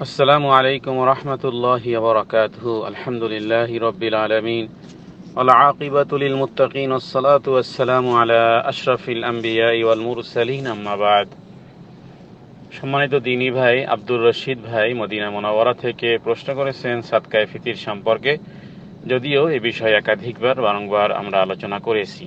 السلام عليكم ورحمة الله وبركاته الحمد لله رب العالمين والعاقبة للمتقين والصلاة والسلام على أشرف الأنبياء والمرسلين أما بعد সম্মানিত দিনী ভাই আব্দুর রশিদ ভাই মদিনা মোনাওয়ারা থেকে প্রশ্ন করেছেন সাদকায় ফিতির সম্পর্কে যদিও এ বিষয়ে একাধিকবার বারংবার আমরা আলোচনা করেছি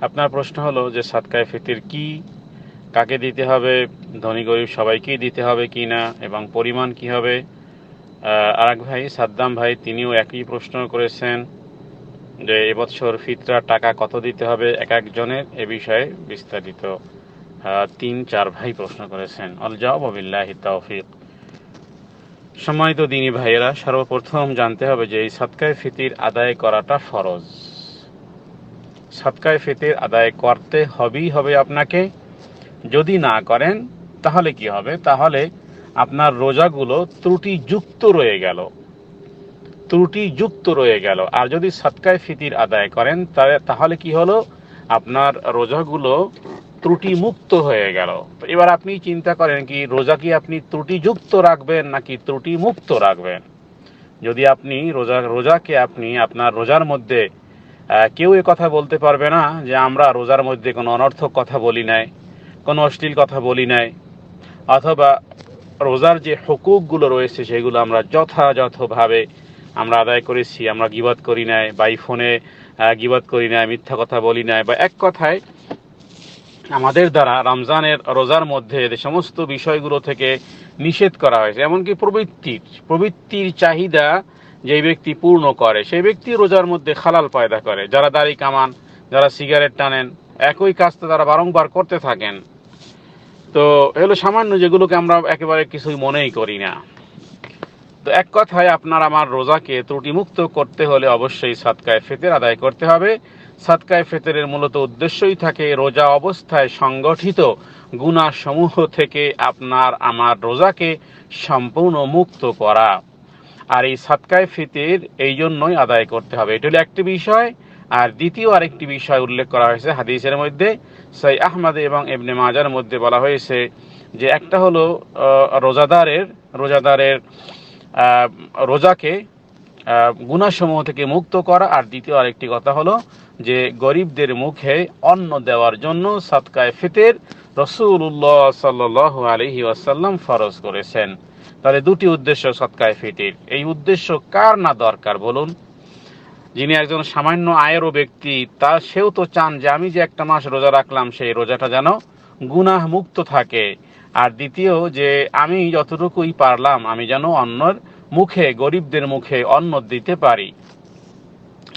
আপনার প্রশ্ন হলো যে সাদকায় ফিতির কি কাকে দিতে হবে ধনী গরিব সবাইকেই দিতে হবে কি না, এবং পরিমাণ কি হবে? আর এক ভাই, সাদ্দাম ভাই, তিনিও একই প্রশ্ন করেছেন যে এবছর ফিতরা টাকা কত দিতে হবে এক একজনের এ বিষয়ে বিস্তারিত। তিন, চার ভাই প্রশ্ন করেছেন। অল জবাবিল্লাহ তৌফিক। সম্মানিত দিনী ভাইয়েরা, সর্বপ্রথম জানতে হবে যে এই সৎকায় ফিতির আদায় করাটা ফরজ। সৎকায় ফিতির আদায় করতে হবেই হবে আপনাকে। যদি না করেন তাহলে কি হবে? তাহলে আপনার রোজাগুলো ত্রুটিযুক্ত রয়ে গেল। ত্রুটিযুক্ত রয়ে গেল। আর যদি সৎকায় ফিতির আদায় করেন, তাহলে কি হলো? আপনার রোজাগুলো ত্রুটিমুক্ত হয়ে গেল। এবার আপনি চিন্তা করেন কি, রোজা কি আপনি ত্রুটিযুক্ত রাখবেন নাকি ত্রুটিমুক্ত রাখবেন? যদি আপনি রোজা রোজাকে আপনি আপনার রোজার মধ্যে কেউ এ কথা বলতে পারবে না যে আমরা রোজার মধ্যে কোনো অনর্থক কথা বলি নাই, কোনো অশ্লীল কথা বলি নাই। অথবা রোজার যে হকুকগুলো রয়েছে সেগুলো আমরা যথাযথভাবে আমরা আদায় করেছি, আমরা গিবাদ করি নাই বাই ফোনে গিবাদ করি নাই, মিথ্যা কথা বলি নাই, বা এক কথায় আমাদের দ্বারা রমজানের রোজার মধ্যে সমস্ত বিষয়গুলো থেকে নিষেধ করা হয়েছে, এমনকি প্রবৃত্তির প্রবৃত্তির চাহিদা যে ব্যক্তি পূর্ণ করে, সেই ব্যক্তি রোজার মধ্যে খালাল পায়দা করে। যারা দাড়ি কামান, যারা সিগারেট টানেন, একই কাজটা তারা বারংবার করতে থাকেন। তো এগুলো সামান্য যেগুলোকে আমরা একেবারে কিছুই মনেই করি না। তো এক কথায় আপনার আমার রোজাকে ত্রুটিমুক্ত করতে হলে অবশ্যই সাতকায় ফেতের আদায় করতে হবে। সাতকায় ফেতরের মূলত উদ্দেশ্যই থাকে রোজা অবস্থায় সংগঠিত গুণাসমূহ থেকে আপনার আমার রোজাকে সম্পূর্ণ মুক্ত করা। আর এই সাতকায় ফিতির এই জন্যই আদায় করতে হবে। এটা হলো একটি বিষয়। আর দ্বিতীয় আরেকটি বিষয় উল্লেখ করা হয়েছে হাদিসের মধ্যে। সাই আহমদ এবং এবনে মাজার মধ্যে বলা হয়েছে যে একটা হলো রোজাদারের রোজাদারের রোজাকে আহ, গুনাসমূহ থেকে মুক্ত করা। আর দ্বিতীয় আরেকটি কথা হলো যে গরিবদের মুখে অন্ন দেওয়ার জন্য সাতকায় ফিতের রসুল্লাহ সাল্লাহ আলহি ওয়াসাল্লাম ফরজ করেছেন। তাহলে দুটি উদ্দেশ্য সৎকায় ফিতির। এই উদ্দেশ্য কার না দরকার বলুন? যিনি একজন সামান্য আয়েরও ব্যক্তি, তা সেও তো চান যে আমি যে একটা মাস রোজা রাখলাম, সেই রোজাটা যেন গুনাহ মুক্ত থাকে। আর দ্বিতীয়, যে আমি যতটুকুই পারলাম, আমি যেন অন্যর মুখে, গরিবদের মুখে অন্ন দিতে পারি।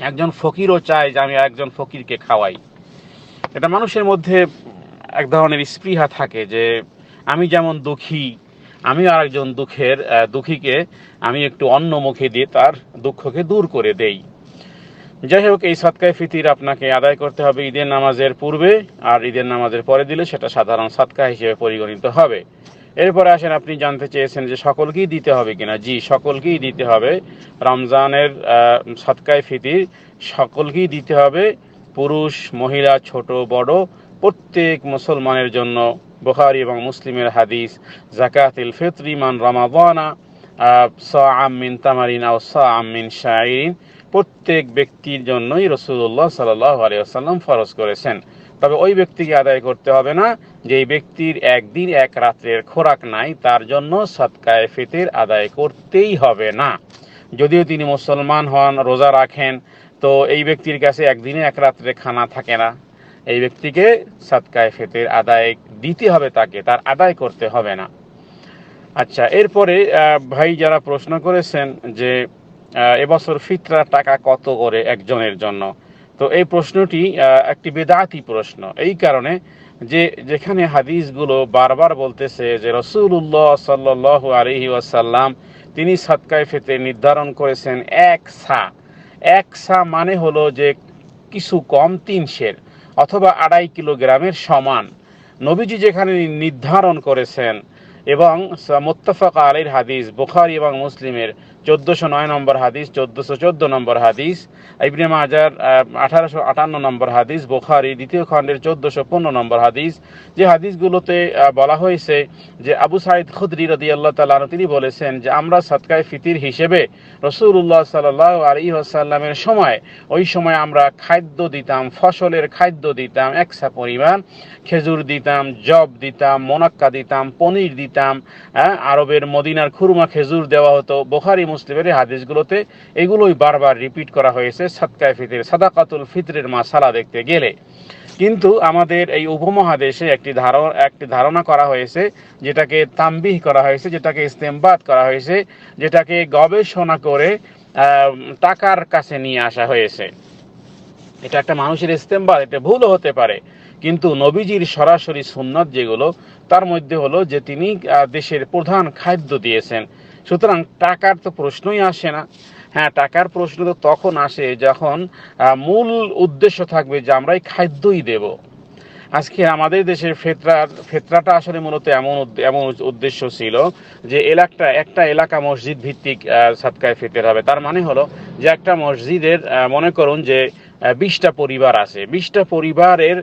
একজন ফকিরও চায় যে আমি একজন ফকিরকে খাওয়াই। এটা মানুষের মধ্যে এক ধরনের স্পৃহা থাকে যে আমি যেমন দুঃখী আমি আর একজন দুঃখের দুঃখীকে আমি একটু অন্ন মুখে দিয়ে তার দুঃখকে দূর করে দেই। যাই হোক, এই সৎকায় ফিতির আপনাকে আদায় করতে হবে ঈদের নামাজের পূর্বে, আর ঈদের নামাজের পরে দিলে সেটা সাধারণ সৎকা হিসেবে পরিগণিত হবে। এরপরে আসেন, আপনি জানতে চেয়েছেন যে সকলকেই দিতে হবে কিনা। জি, সকলকেই দিতে হবে। রমজানের সৎকায় ফিতির সকলকেই দিতে হবে। পুরুষ, মহিলা, ছোট, বড়, প্রত্যেক মুসলমানের জন্য বুখারী এবং মুসলিমের হাদিস, জাকাতিল ফিতরি মান রমাবানা সাআম মিন তামারিন আও সাআম মিন শাইরিন। প্রত্যেক ব্যক্তির জন্যই রসুল্লাহ সাল্লাহ আলিয়াল্লাম ফরজ করেছেন। তবে ওই ব্যক্তিকে আদায় করতে হবে না যে ব্যক্তির একদিন এক রাত্রের খোরাক নাই, তার জন্য সৎকায় ফিতির আদায় করতেই হবে না। যদিও তিনি মুসলমান হন, রোজা রাখেন, তো এই ব্যক্তির কাছে একদিনে এক রাত্রে খানা থাকে না। এই ব্যক্তিকে সৎকায় ফিতির আদায় দিতে হবে তাকে, তার আদায় করতে হবে না। আচ্ছা এরপরে ভাই যারা প্রশ্ন করেছেন যে এবছর ফিতরা টাকা কত করে একজনের জন্য? তো এই প্রশ্নটি একটি বেদাতি প্রশ্ন। এই কারণে যে যেখানে হাদিসগুলো বারবার বলতেছে যে রসুল্লাহ সাল্লাহ আলহি ওয়াসাল্লাম, তিনি সৎকায় ফেতে নির্ধারণ করেছেন এক সা। এক সা মানে হলো যে কিছু কম তিন সের অথবা আড়াই কিলোগ্রামের সমান। নবীজি যেখানে নির্ধারণ করেছেন এবং মোত্তফাক আলীর হাদিস, বুখারি এবং মুসলিমের চোদ্দোশো নয় নম্বর হাদিস চোদ্দোশো চোদ্দ নম্বর হাদিস ইবনে মাজার আঠারোশো আটান্ন নম্বর হাদিস বোখারি দ্বিতীয় খণ্ডের চোদ্দোশো পনেরো নম্বর হাদিস। যে হাদিসগুলোতে বলা হয়েছে যে আবু সাইদ খুদরি রদি আল্লাহ তালা তিনি বলেছেন যে আমরা সৎকায় ফিতির হিসেবে রসুল্লাহ সাল্লাহ আলী আসাল্লামের সময় ওই সময় আমরা খাদ্য দিতাম ফসলের খাদ্য দিতাম একসা পরিমাণ। খেজুর দিতাম জব দিতাম মোনাক্কা দিতাম পনির দিতাম হ্যাঁ, আরবের মদিনার খুরমা খেজুর দেওয়া হতো বোখারি মুসলিমের হাদিসগুলোতে এগুলোই বারবার রিপিট করা হয়েছে সৎকায় ফিতির সাদাকাতুল ফিতরের মাসালা দেখতে গেলে। কিন্তু আমাদের এই উপমহাদেশে একটি ধারণা একটি ধারণা করা হয়েছে, যেটাকে তাম্বিহ করা হয়েছে, যেটাকে ইস্তেমবাদ করা হয়েছে, যেটাকে গবেষণা করে টাকার কাছে নিয়ে আসা হয়েছে। এটা একটা মানুষের ইস্তেমবাদ, এটা ভুলও হতে পারে। কিন্তু নবীজির সরাসরি সুন্নত যেগুলো, তার মধ্যে হলো যে তিনি দেশের প্রধান খাদ্য দিয়েছেন। সুতরাং টাকার তো প্রশ্নই আসে না। হ্যাঁ টাকার প্রশ্ন তো তখন আসে যখন মূল উদ্দেশ্য থাকবে যে আমরাই খাদ্যই দেব। আজকে আমাদের দেশের ফেতরার ফেতরাটা আসলে মূলত এমন এমন উদ্দেশ্য ছিল যে এলাকা একটা এলাকা মসজিদ ভিত্তিক আহ, সাদকায় ফিতের হবে। তার মানে হলো যে একটা মসজিদের মনে করুন যে বিশটা পরিবার আছে। বিশটা পরিবারের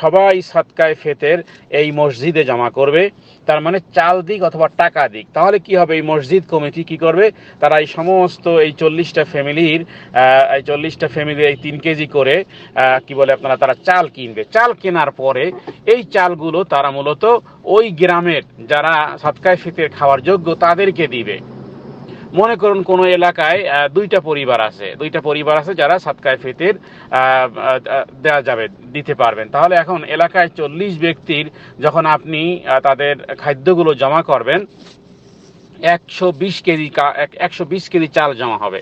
সবাই সাতকায় ফেতের এই মসজিদে জমা করবে। তার মানে চাল দিক অথবা টাকা দিক। তাহলে কি হবে? এই মসজিদ কমিটি কি করবে? তারা এই সমস্ত এই চল্লিশটা ফ্যামিলির এই চল্লিশটা ফ্যামিলি এই তিন কেজি করে কি বলে আপনারা, তারা চাল কিনবে। চাল কেনার পরে এই চালগুলো তারা মূলত ওই গ্রামের যারা সাতকায় ফিতের খাওয়ার যোগ্য তাদেরকে দিবে। মনে করুন কোনো এলাকায় দুইটা পরিবার আছে। দুইটা পরিবার আছে যারা সাতকায় ফিতের দেওয়া যাবে, দিতে পারবেন। তাহলে এখন এলাকায় চল্লিশ ব্যক্তির যখন আপনি তাদের খাদ্যগুলো জমা করবেন, একশো বিশ কেজি একশো বিশ কেজি চাল জমা হবে।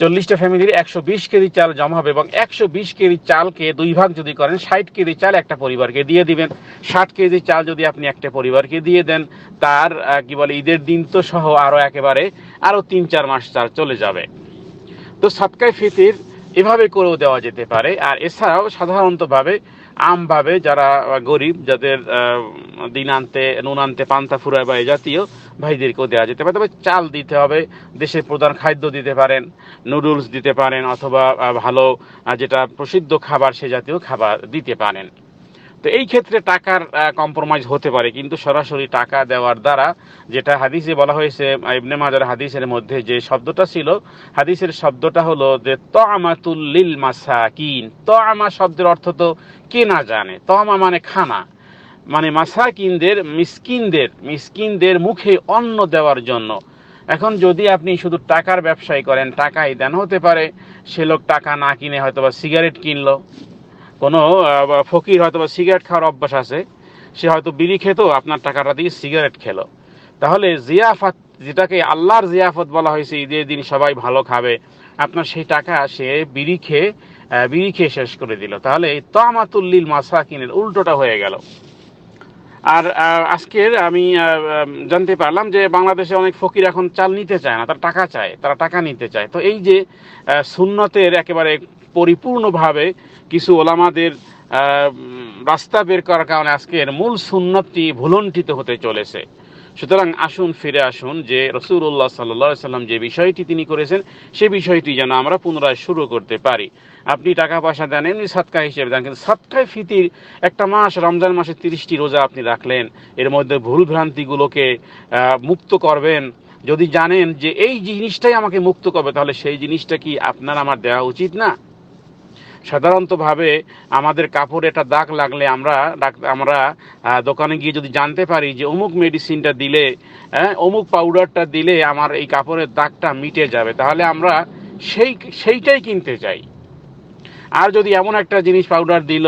চল্লিশটা ফ্যামিলির একশো বিশ কেজি চাল জমা হবে এবং একশো বিশ কেজি চালকে দুই ভাগ যদি করেন, ষাট কেজি চাল একটা পরিবারকে দিয়ে দিবেন। ষাট কেজি চাল যদি আপনি একটা পরিবারকে দিয়ে দেন, তার কি বলে, ঈদের দিন তো সহ আরও একেবারে আরও তিন চার মাস চাল চলে যাবে। তো সাতকায় ফিতির এভাবে করেও দেওয়া যেতে পারে। আর এছাড়াও সাধারণতভাবে আমভাবে যারা গরিব, যাদের দিনান্তে দিন আনতে, নুন আনতে পান্তা ফুরায় বা এ জাতীয় ভাইদেরকেও দেওয়া যেতে পারে। তবে চাল দিতে হবে, দেশের প্রধান খাদ্য দিতে পারেন, নুডলস দিতে পারেন অথবা ভালো যেটা প্রসিদ্ধ খাবার সে জাতীয় খাবার দিতে পারেন। তো এই ক্ষেত্রে টাকার কম্প্রোমাইজ হতে পারে, কিন্তু সরাসরি টাকা দেওয়ার দ্বারা যেটা হাদিসে বলা হয়েছে, ইবনে মাজার হাদিসের মধ্যে যে শব্দটা ছিল, হাদিসের শব্দটা হলো যে তমাতুল লিল মাসাকিন। তমা শব্দের অর্থ তো কে না জানে, তমা মানে খানা। মানে মাসাকিনদের, মিসকিনদের মিসকিনদের মুখে অন্ন দেওয়ার জন্য। এখন যদি আপনি শুধু টাকার ব্যবসায়ী করেন, টাকাই দেন, হতে পারে, সে লোক টাকা না কিনে হয়তো বা সিগারেট কিনলো। কোনো ফকির হয়তো বা সিগারেট খাওয়ার অভ্যাস আছে, সে হয়তো বিড়ি খেত, আপনার টাকাটা দিয়ে সিগারেট খেলো। তাহলে জিয়াফত, যেটাকে আল্লাহর জিয়াফত বলা হয়েছে, ঈদের দিন সবাই ভালো খাবে, আপনার সেই টাকা সে বিড়ি খেয়ে বিড়ি খেয়ে শেষ করে দিল। তাহলে এই তামাতুল্লিল মাসাকিনের উল্টোটা হয়ে গেল। আর আজকের আমি জানতে পারলাম যে বাংলাদেশে অনেক ফকির এখন চাল নিতে চায় না, তারা টাকা চায়, তারা টাকা নিতে চায়। তো এই যে সুন্নতের একেবারে পরিপূর্ণভাবে কিছু ওলামাদের রাস্তা বের করার কারণে আজকের মূল সুন্নতটি ভুলণ্ঠিত হতে চলেছে। সুতরাং আসুন, ফিরে আসুন যে রসুল্লাহ সাল্লাহ সাল্লাম যে বিষয়টি তিনি করেছেন, সে বিষয়টি যেন আমরা পুনরায় শুরু করতে পারি। আপনি টাকা পয়সা দেন, এমনি সাতকা হিসেবে দেন, কিন্তু সাতকায় ফিতির একটা মাস, রমজান মাসে তিরিশটি রোজা আপনি রাখলেন, এর মধ্যে ভুল ভ্রান্তিগুলোকে মুক্ত করবেন। যদি জানেন যে এই জিনিসটাই আমাকে মুক্ত করবে, তাহলে সেই জিনিসটা কি আপনার, আমার দেওয়া উচিত না? সাধারণতভাবে আমাদের কাপড়ে একটা দাগ লাগলে আমরা আমরা দোকানে গিয়ে যদি জানতে পারি যে অমুক মেডিসিনটা দিলে অমুক পাউডারটা দিলে আমার এই কাপড়ের দাগটা মিটে যাবে, তাহলে আমরা সেই, সেইটাই কিনতে চাই। আর যদি এমন একটা জিনিস পাউডার দিল,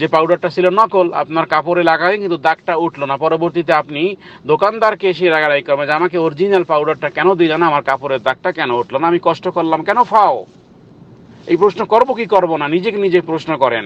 যে পাউডারটা ছিল নকল, আপনার কাপড়ে লাগালেন কিন্তু দাগটা উঠল না। পরবর্তীতে আপনি দোকানদারকে এসে রাগারাই করবেন যে, আমাকে অরিজিনাল পাউডারটা কেন দিল না? আমার কাপড়ের দাগটা কেন উঠল না? আমি কষ্ট করলাম, কেন ফাও? এই প্রশ্ন করব কি করব না? নিজেকে নিজে প্রশ্ন করেন।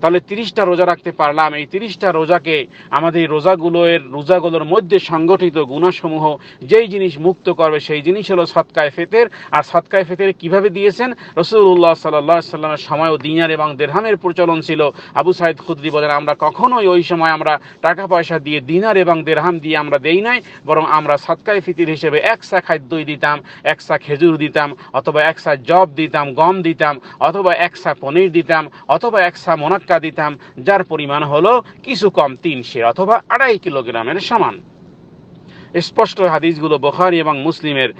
তাহলে তিরিশটা রোজা রাখতে পারলাম। এই তিরিশটা রোজাকে আমাদের এই রোজাগুলো এর রোজাগুলোর মধ্যে সংগঠিত গুণাসমূহ, যেই জিনিস মুক্ত করবে সেই জিনিস হলো সৎকায় ফেতের। আর সৎকায় ফেতের কীভাবে দিয়েছেন? রসুল্লাহ সাল্লাহ সাল্লামের সময়ও দিনার এবং দেড়হামের প্রচলন ছিল। আবু সাইদ খুদ্রি বলেন, আমরা কখনোই ওই সময় আমরা টাকা পয়সা দিয়ে দিনার এবং দেড়হাম দিয়ে আমরা দেই নাই, বরং আমরা সৎকায় ফিতির হিসেবে একসা খাদ্যই দিতাম একসা খেজুর দিতাম, অথবা একসা জব দিতাম, গম দিতাম, অথবা একসা পনির দিতাম, অথবা একসা মোনাক্কা দিতাম, যার পরিমাণ হলো কিছু কম তিন সের অথবা আড়াই কিলোগ্রামের সমান। স্পষ্ট হাদিসগুলো বখারি এবং মুসলিমের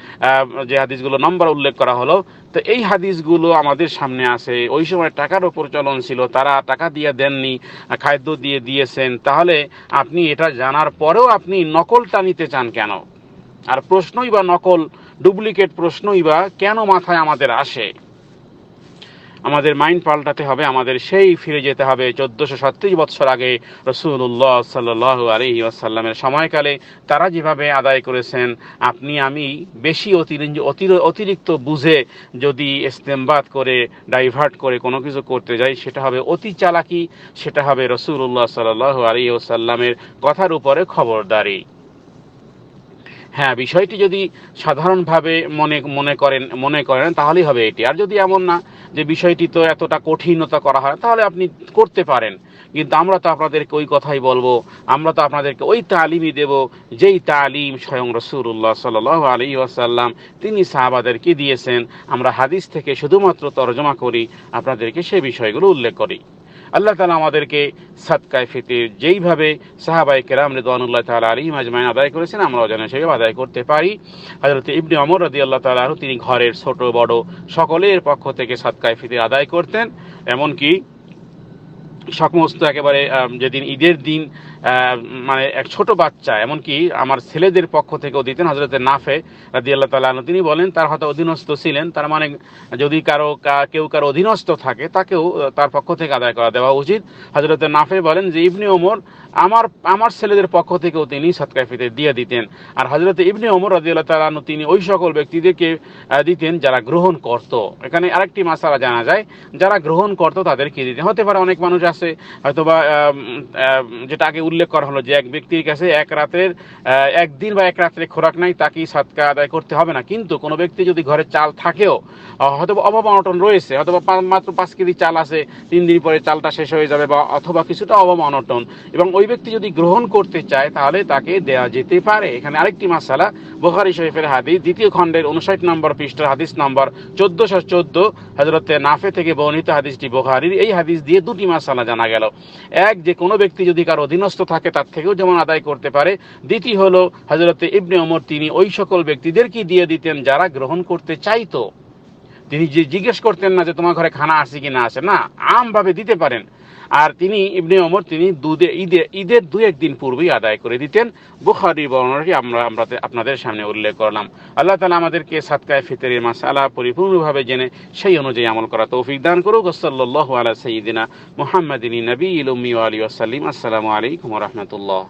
যে হাদিসগুলো নম্বর উল্লেখ করা হলো, তো এই হাদিসগুলো আমাদের সামনে আছে। ওই সময় টাকার ওপর চলন ছিল, তারা টাকা দিয়ে দেননি, খাদ্য দিয়ে দিয়েছেন। তাহলে আপনি এটা জানার পরেও আপনি নকলটা নিতে চান কেন? আর প্রশ্নই বা নকল, ডুপ্লিকেট প্রশ্নই বা কেন মাথায় আমাদের আসে? আমাদের মাইন্ড পাল্টাতে হবে, আমাদের সেই ফিরে যেতে হবে। চোদ্দশো ছত্রিশ বছর আগে রসুল্লাহ সাল্লাহ আলহি আসাল্লামের সময়কালে তারা যেভাবে আদায় করেছেন, আপনি, আমি বেশি অতিরিক্ত বুঝে যদি ইস্তেমবাদ করে ডাইভার্ট করে কোনো কিছু করতে যাই, সেটা হবে অতি চালাকি, সেটা হবে রসুল্লাহ সাল্লাহ আলহি আসাল্লামের কথার উপরে খবরদারি। হ্যাঁ বিষয়টি যদি সাধারণভাবে মনে মনে করেন মনে করেন, তাহলেই হবে এটি। আর যদি এমন না যে বিষয়টি তো এতটা কঠিনতা করা হয়, তাহলে আপনি করতে পারেন। কিন্তু আমরা তো আপনাদেরকে ওই কথাই বলব, আমরা তো আপনাদেরকে ওই তালিমই দেব, যেই তালিম স্বয়ং রসুল্লাহ সাল আলী ওয়াসাল্লাম, তিনি সাহাবাদেরকে দিয়েছেন। আমরা হাদিস থেকে শুধুমাত্র তর্জমা করি, আপনাদেরকে সে বিষয়গুলো উল্লেখ করি। আল্লাহ তালা আমাদেরকে সাতকায় ফিতে যেইভাবে সাহাবাই কেরাম রেদানুল্লাহ তালা আলী মাজমাইন আদায় করেছেন, আমরাও যেন সেভাবে আদায় করতে পারি। হাজরত ইবনে অমর রদি আল্লাহ তালা তিনি ঘরের ছোট বড় সকলের পক্ষ থেকে সাতকায় ফিতে আদায় করতেন। এমনকি সমস্ত একেবারে যেদিন ঈদের দিন মানে এক ছোট বাচ্চা, এমনকি আমার ছেলেদের পক্ষ থেকেও দিতেন হজরতের নাফে রাদি আল্লাহ তালা তিনি বলেন, তার হয়তো অধীনস্থ ছিলেন, তার মানে যদি কারও কেউ কারও অধীনস্থ থাকে, তাকেও তার পক্ষ থেকে আদায় করা দেওয়া উচিত। হজরতের নাফে বলেন যে, ইবনে ওমর আমার আমার ছেলেদের পক্ষ থেকেও তিনি সৎকায় ফিতে দিয়ে দিতেন। আর হজরত ইবনে ওমর রাজি আল্লাহ তালানু তিনি ওই সকল ব্যক্তিদেরকে দিতেন যারা গ্রহণ করত। এখানে আরেকটি মাসালা জানা যায়, যারা গ্রহণ করত তাদেরকে দিতেন। হতে পারে অনেক মানুষ আছে হয়তোবা যেটা আগে উল্লেখ করা হলো যে এক ব্যক্তির কাছে এক রাতের একদিন বা এক রাত্রে খোরাক নাই, তাকেই সাদকা আদায় করতে হবে না। কিন্তু কোনো ব্যক্তি যদি ঘরে চাল থাকেও হয়তো অভাব অনটন রয়েছে হয়তো মাত্র পাঁচ কেজি চাল আছে, তিন দিন পরে চালটা শেষ হয়ে যাবে বা অথবা কিছুটা অভাব অনটন। এবং ওই ব্যক্তি যদি গ্রহণ করতে চায়, তাহলে তাকে দেয়া যেতে পারে। এখানে আরেকটি মাসালা, বোখারি শরীফের হাদিস, দ্বিতীয় খণ্ডের উনষাট নম্বর পৃষ্ঠার হাদিস নম্বর চোদ্দশো চোদ্দ হজরতে নাফে থেকে বর্ণিত হাদিসটি বোখারির। এই হাদিস দিয়ে দুটি মাসালা জানা গেল। এক, যে কোনো ব্যক্তি যদি কারও অধীনস্থ থাকে, তার থেকেও যেমন আদায় করতে পারে। দ্বিতীয় হলো হজরতে ইবনে ওমর, তিনি ওই সকল ব্যক্তিদেরকে দিয়ে দিতেন যারা গ্রহণ করতে চাইতো? তিনি যে জিজ্ঞেস করতেন না যে তোমার ঘরে খানা আসে কি না আসে না, আমভাবে দিতে পারেন। আর তিনি ইবনে ওমর, তিনি দুধে ঈদে, ঈদের দু একদিন পূর্বেই আদায় করে দিতেন। বুখারি বর্ণনাটি আমরা আমরা আপনাদের সামনে উল্লেখ করলাম। আল্লাহ তালা আমাদেরকে সাতকায় ফিতরের মাসালা পরিপূর্ণভাবে জেনে সেই অনুযায়ী আমল করা তৌফিক দান করুক। সাল্লাহ আলা সঈদিনা মোহাম্মদিনী নবী ইলমি আলী ওসাল্লিম আসসালামু আলাইকুম রহমতুল্লাহ।